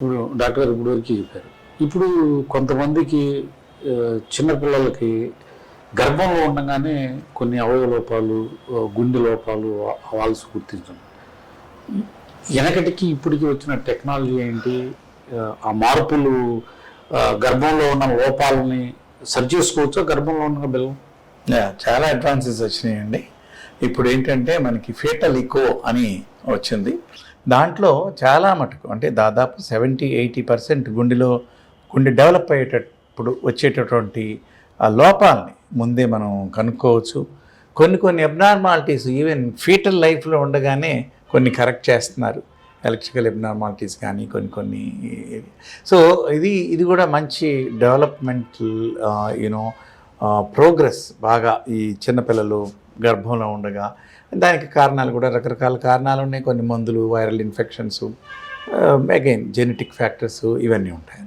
ఇప్పుడు డాక్టర్ గారు ఇప్పుడు వరకు చెప్పారు. ఇప్పుడు కొంతమందికి చిన్నపిల్లలకి గర్భంలో ఉండగానే కొన్ని అవయవ లోపాలు గుండె లోపాలు వాల్స్ గుర్తించడం. వెనకటికి ఇప్పటికి వచ్చిన టెక్నాలజీ ఏంటి? ఆ, మార్పులు గర్భంలో ఉన్న లోపాలని సరి చేసుకోవచ్చా? గర్భంలో ఉన్న బెల్లం చాలా అడ్వాన్సెస్ వచ్చినాయండి. ఇప్పుడు ఏంటంటే మనకి ఫేటల్ ఇకో అని వచ్చింది. దాంట్లో చాలా మటుకు అంటే దాదాపు సెవెంటీ ఎయిటీ పర్సెంట్ గుండెలో గుండె డెవలప్ అయ్యేటప్పుడు వచ్చేటటువంటి ఆ లోపాలని ముందే మనం కనుక్కోవచ్చు. కొన్ని కొన్ని ఎబ్నార్మాలిటీస్ ఈవెన్ ఫీటల్ లైఫ్లో ఉండగానే కొన్ని కరెక్ట్ చేస్తున్నారు. ఎలక్ట్రికల్ ఎబ్నార్మాలిటీస్ కానీ కొన్ని కొన్ని సో ఇది ఇది కూడా మంచి డెవలప్మెంట్ యూనో ప్రోగ్రెస్ బాగా ఈ చిన్నపిల్లలు గర్భంలో ఉండగా దానికి కారణాలు కూడా రకరకాల కారణాలు ఉన్నాయి. కొన్ని మందులు viral infections again genetic factors ఇవన్నీ ఉంటాయి.